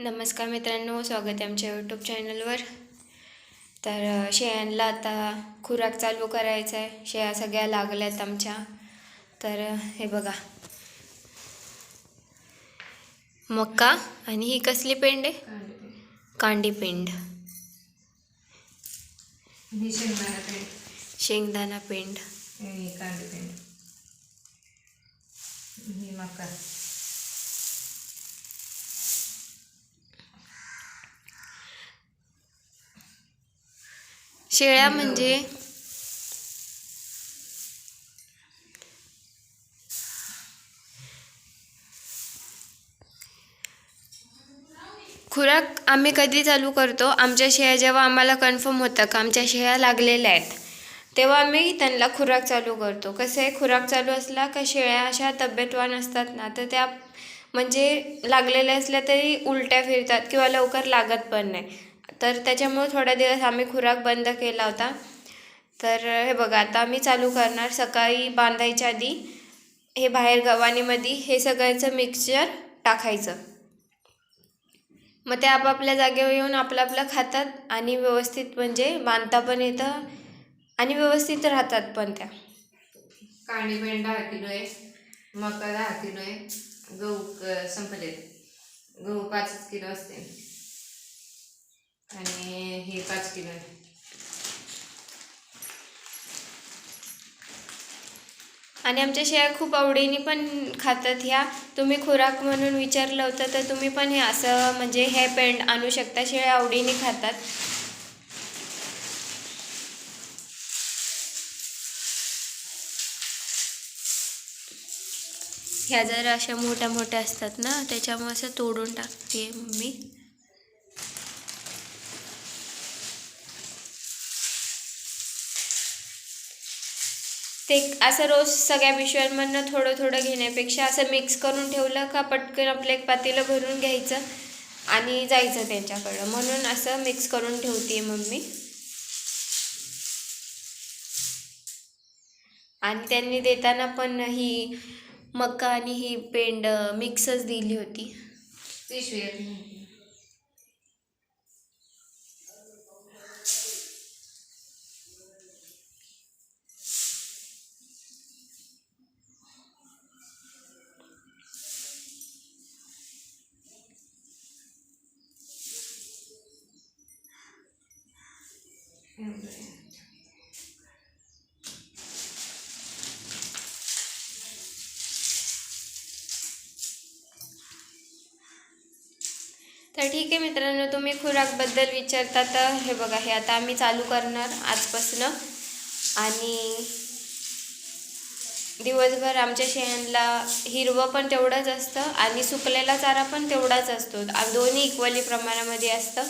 नमस्कार मित्रांनो स्वागत आहे आमच्या यूट्यूब चॅनलवर तर शेळ्यांना आता खुराक चालू करायचा आहे. शेळ्या सगळ्या लागल्यात आमच्या. तर हे बघा. मका आणि ही कसली पेंड आहे? कांडी पेंड. ही शेंगदाणा पेंड. शेंगदाणा पेंड. ही मका. शेळ्या म्हणजे खुराक आम्ही कधी चालू करतो? आमच्या शेळ्या जेव्हा आम्हाला कन्फर्म होतं का? आमच्या शेळ्या लागलेल्या आहेत. तेव्हा आम्ही त्यांना खुराक चालू करतो. कसं आहे? खुराक चालू असला का शेळ्या अशा तब्येतवान असतात ना तर त्या म्हणजे लागलेल्या असल्या तरी उलट्या फिरतात किंवा लवकर लागत पण नाही. तर त्याच्यामुळे थोड्या दिवस आम्ही खुराक बंद केला होता. तर हे बघा आता आम्ही चालू करणार सकाळी बांधायच्या आधी हे बाहेर गव्हाणीमध्ये हे सगळ्याचं मिक्सचर टाकायचं. मग ते आपापल्या जागेवर येऊन आपलं आपलं खातात आणि व्यवस्थित म्हणजे बांधता पण येतं आणि व्यवस्थित राहतात पण त्या. कांदे दहा किलो आहे मका दहा किलो आहे गहू संपले. गहू पाच किलो असते. आणि हे पाच किलो आहे. आणि आमच्या शेळ्या खूप आवडीने पण खातात ह्या. तुम्ही खुराक म्हणून विचारलं होतं तर तुम्ही पण हे असं म्हणजे हे पेंड आणू शकता शेळ्या आवडीने खातात. ह्या जर अशा मोठ्या मोठ्या असतात ना त्याच्यामुळे असं तोडून टाकते मी ते असं रोज सगळ्या पिशव्यांमधनं थोडं थोडं घेण्यापेक्षा असं मिक्स करून ठेवलं का पटकन आपलं एक पातेलं भरून घ्यायचं आणि जायचं त्यांच्याकडं. म्हणून असं मिक्स करून ठेवते मम्मी. आणि त्यांनी देताना पण ही मका आणि ही पेंड मिक्सच दिली होती. तर ठीक आहे मित्रांनो तुम्ही खुराकबद्दल विचारता तर हे बघा हे आता आम्ही चालू करणार आजपासनं. आणि दिवसभर आमच्या शेणला हिरवं पण तेवढंच असतं आणि सुकलेला चारा पण तेवढाच असतो. दोन्ही इक्वली प्रमाणामध्ये असतं.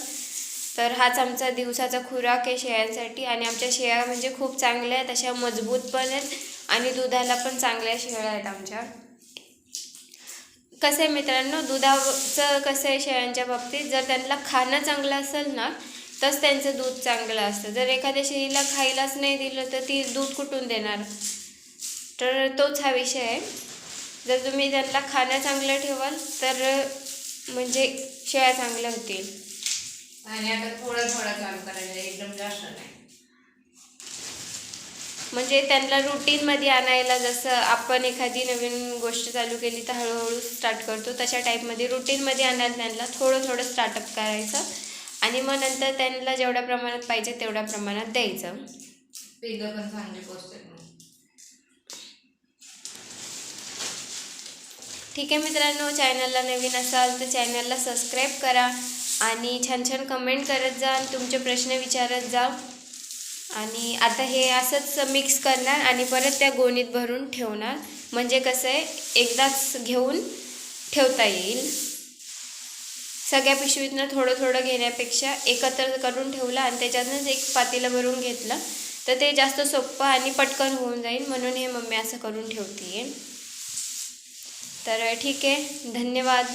तर हाच आमचा दिवसाचा खुराक आहे शेळ्यांसाठी. आणि आमच्या शेळ्या म्हणजे खूप चांगल्या आहेत अशा मजबूत पण आहेत आणि दुधाला पण चांगल्या शेळ्या आहेत आमच्या. कसं आहे मित्रांनो दुधाचं कसं आहे शेळ्यांच्या बाबतीत जर त्यांना खाणं चांगलं असेल ना तरच त्यांचं दूध चांगलं असतं. जर एखाद्या शेळीला खायलाच नाही दिलं तर ती दूध कुठून देणार? तर तोच हा विषय आहे. जर तुम्ही त्यांना खाणं चांगलं ठेवाल तर म्हणजे शेळ्या चांगल्या होतील. आणि आता थोडा थोडा चालू करायचा एकदम जास्त नाही. म्हणजे त्यांना रुटीनमध्ये आणायला जसं आपण एखादी नवीन गोष्ट चालू केली तर हळूहळू स्टार्ट करतो तशा टाईपमध्ये रुटीनमध्ये आणायला त्यांना थोडं थोडं स्टार्टअप करायचं. आणि मग नंतर त्यांना जेवढ्या प्रमाणात पाहिजे तेवढ्या प्रमाणात द्यायचं. पण चांगली ठीक आहे मित्रांनो चॅनलला नवीन असाल तर चॅनलला सबस्क्राईब करा. आणि छान छान कमेंट करत जा आणि तुमचे प्रश्न विचारत जा. आणि आता हे असंच मिक्स करणार आणि परत त्या गोणीत भरून ठेवणार. म्हणजे कसं आहे एकदाच घेऊन ठेवता येईल. सगळ्या पिशवीतनं थोडं थोडं घेण्यापेक्षा एकत्र करून ठेवलं आणि त्याच्यातनंच एक पातीला भरून घेतलं तर ते जास्त सोपं आणि पटकन होऊन जाईल. म्हणून हे मम्मी असं करून ठेवते तर ठीक आहे धन्यवाद.